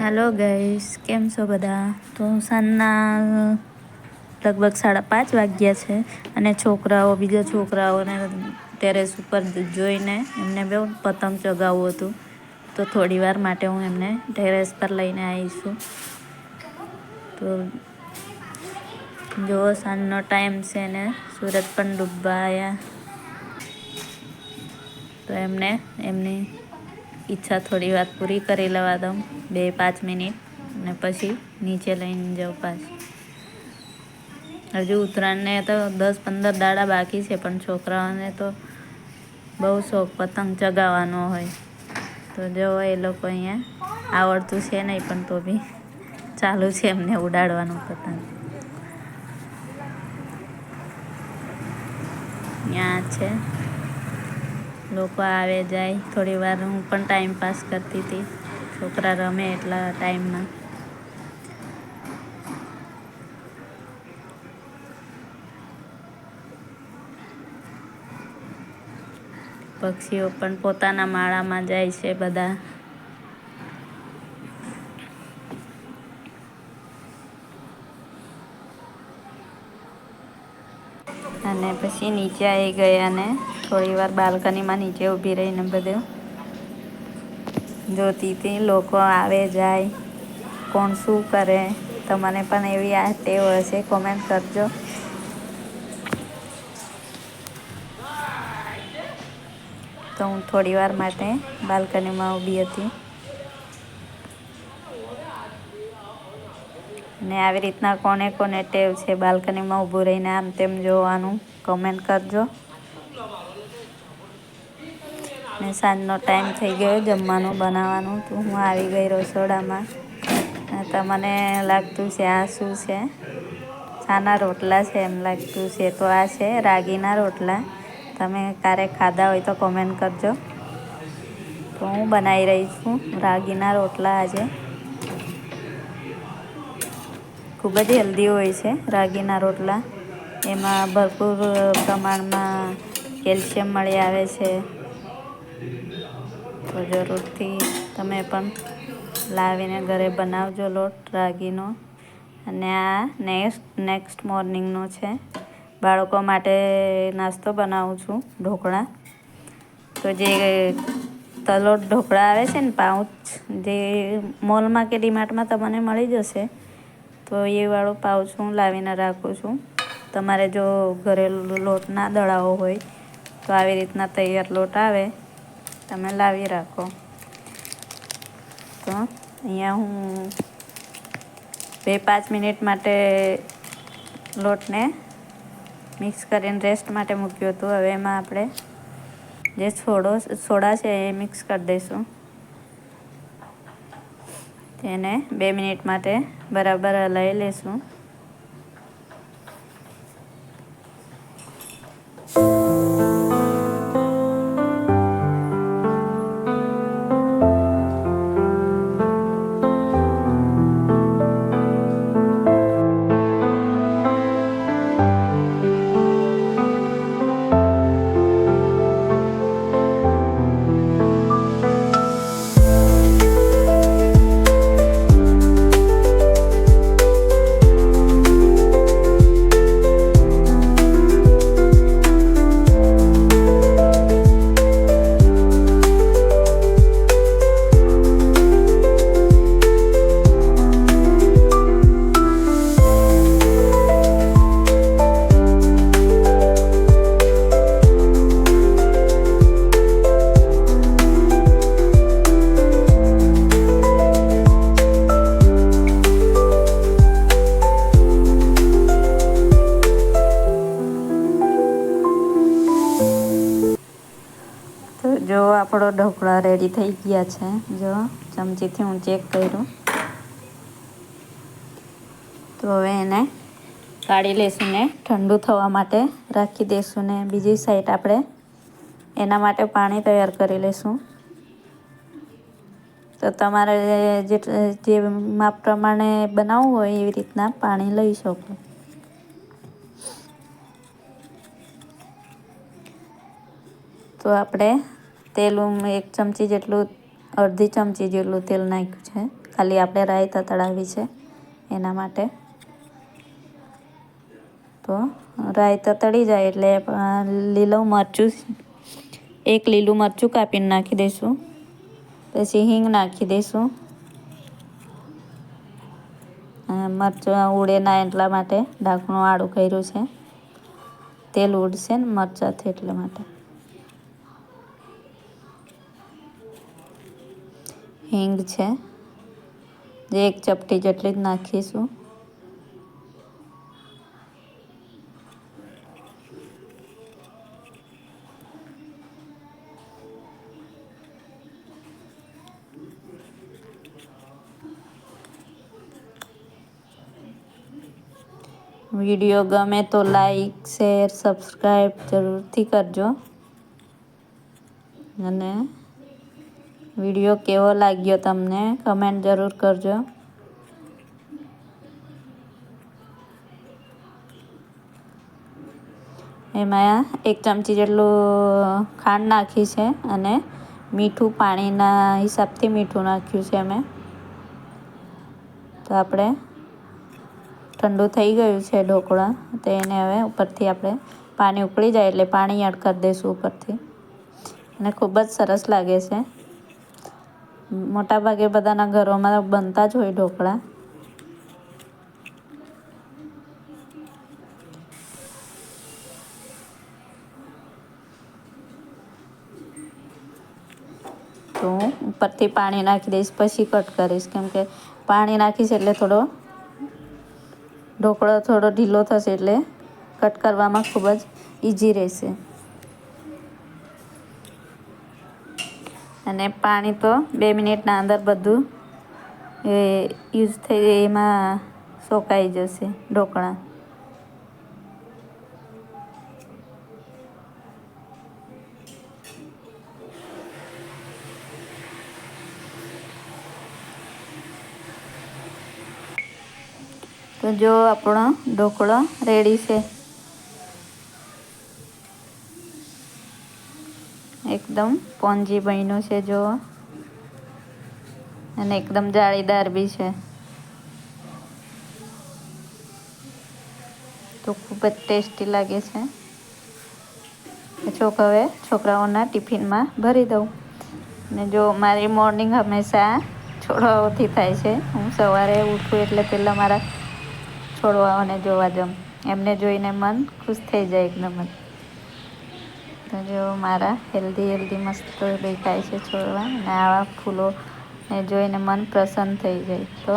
Hello ગઈસ કેમ છો બધા? તો સાંજના લગભગ સાડા પાંચ વાગ્યા છે અને છોકરાઓ, બીજા છોકરાઓને ટેરેસ ઉપર જોઈને એમને બહુ પતંગ ચગાવવું હતું. તો થોડી વાર માટે હું એમને ટેરેસ પર લઈને આવીશું તો જો સાંજનો ટાઈમ છે ને, સુરત પણ ડૂબવા આવ્યા તો એમને એમની ઈચ્છા થોડી વાત પૂરી કરી લેવા દઉં, બે પાંચ મિનિટ અને પછી નીચે લઈને જાઉં પાછી. હજુ ઉત્તરાયણને તો દસ પંદર દાડા બાકી છે, પણ છોકરાઓને તો બહુ શોખ પતંગ ચગાવવાનો હોય. તો જો એ લોકો અહીંયા આવડતું છે નહીં, પણ તો બી ચાલુ છે એમને ઉડાડવાનું પતંગ. ત્યાં છે. લોકો આવે જાય, થોડી વાર હું પણ ટાઈમ પાસ કરતી હતી. છોકરા રમે એટલા ટાઈમમાં પક્ષીઓ પણ પોતાના માળામાં જાય છે બધા. અને પછી નીચે આવી ગયા અને થોડી વાર બાલ્કનીમાં નીચે ઊભી રહીને બધું જોતી હતી. લોકો આવે, જાય, કોણ શું કરે? તમને પણ એવી આ ટેવ હશે કોમેન્ટ કરજો. તો હું થોડી વાર માટે બાલ્કનીમાં ઊભી હતી. ને આવી રીતના કોને કોને ટેવ છે બાલ્કનીમાં ઊભું રહીને, આમ તેમ જોવાનું કમેન્ટ કરજો. ને સાંજનો ટાઈમ થઈ ગયો જમવાનું બનાવવાનું તો હું આવી ગઈ રસોડામાં. તમને લાગતું છે આ શું છે? છાના રોટલા છે એમ લાગતું છે. તો આ છે રાગીના રોટલા. તમે ક્યારે ખાધા હોય તો કોમેન્ટ કરજો. તો હું બનાવી રહી છું રાગીના રોટલા આજે. ખૂબ જ હેલ્ધી હોય છે રાગીના રોટલા. એમાં ભરપૂર પ્રમાણમાં કેલ્શિયમ મળી આવે છે. તો જરૂરથી. તમે પણ લાવીને ઘરે બનાવજો લોટ રાગીનો. અને આ નેક્સ્ટ નેક્સ્ટ મોર્નિંગનો છે. બાળકો માટે નાસ્તો બનાવું છું, ઢોકળા. તો જે તલોટ ઢોકળા આવે છે ને, પાઉચ, જે મોલમાં કે ડીમાર્ટમાં તમને મળી જશે, તો એ વાળો પાઉચ હું લાવીને રાખું છું. તમારે જો ઘરે લોટ ના દળાવો હોય, તો આવી રીતના તૈયાર લોટ આવે. તમે લાવી રાખો તો અહીંયા હું બે, પાંચ મિનિટ માટે લોટને મિક્સ કરીને રેસ્ટ માટે મૂક્યું હતું. હવે એમાં આપણે જે છોડો સોડા છે એ મિક્સ કરી દઈશું. તેને બે મિનિટ માટે બરાબર હલાવી લઈશું આપણો ઢોકળા રેડી થઈ ગયા છે. જો ચમચીથી હું ચેક કર્યું. તો હવે એને કાઢી લઈશું ને ઠંડુ થવા માટે રાખી દઈશું ને બીજી સાઈડ આપણે એના માટે પાણી તૈયાર કરી લઈશું તો તમારે જે જે માપ પ્રમાણે બનાવવું હોય એવી રીતના પાણી લઈ શકો. તો આપણે તેલ એક ચમચી જેટલું, અડધી ચમચી જેટલું તેલ નાખ્યું છે. ખાલી આપણે રાઈ તળાવી છે એના માટે. તો રાઈ તળી જાય એટલે લીલું મરચું, એક લીલું મરચું કાપીને નાખી દઈશું. પછી હિંગ નાખી દઈશું. મરચાં ઉડે ના એટલા માટે ઢાંકણું આડું કર્યું છે. તેલ ઉડશે ને મરચાંથી એટલા માટે. હિંગ છે. જે એક ચપટી જેટલી જ નાખીશું. વીડિયો ગમે તો લાઈક, શેર સબસ્ક્રાઈબ જરૂરથી કરજો. અને વીડિયો કેવો લાગ્યો તમને? કમેન્ટ જરૂર કરજો. એમાં એક ચમચી જેટલું ખાંડ નાખી છે અને મીઠું પાણીના હિસાબથી મીઠું નાખ્યું છે અમે તો આપણે ઠંડુ થઈ ગયું છે ઢોકળા, તો એને હવે ઉપરથી આપણે પાણી ઉકળી જાય એટલે પાણી એડ કરી દઈશું ઉપરથી. અને ખૂબ જ સરસ લાગે છે. મોટાભાગે બધાના ઘરોમાં બનતા જ હોય ઢોકળા. તો હું ઉપરથી પાણી નાખી દઈશ, પછી કટ કરીશ. કેમ કે પાણી નાખીશ એટલે થોડો ઢોકળો થોડો ઢીલો થશે એટલે કટ કરવામાં ખૂબ જ ઇઝી રહેશે. અને પાણી તો બે મિનિટના અંદર બધું એ યુઝ થઈ એમાં સોકાઈ જશે ઢોકળા. તો જો આપણો ઢોકળો રેડી છે. એકદમ પોંજી બન્યું છે જો અને એકદમ જાળીદાર બી છે. તો ખૂબ જ ટેસ્ટી લાગે છે. ચોક હવે છોકરાઓના ટિફિનમાં ભરી દઉં. ને જો મારી મોર્નિંગ હંમેશા છોડવાઓથી થાય છે. હું સવારે ઉઠું એટલે પહેલાં મારા છોડવાઓને જોવા જમ એમને જોઈને મન ખુશ થઈ જાય એકદમ જ. તો જો મારા હેલ્ધી હેલ્ધી મસ્ત દેખાય છે છોડવા. અને આવા ફૂલો જોઈને મન પ્રસન્ન થઈ જાય. તો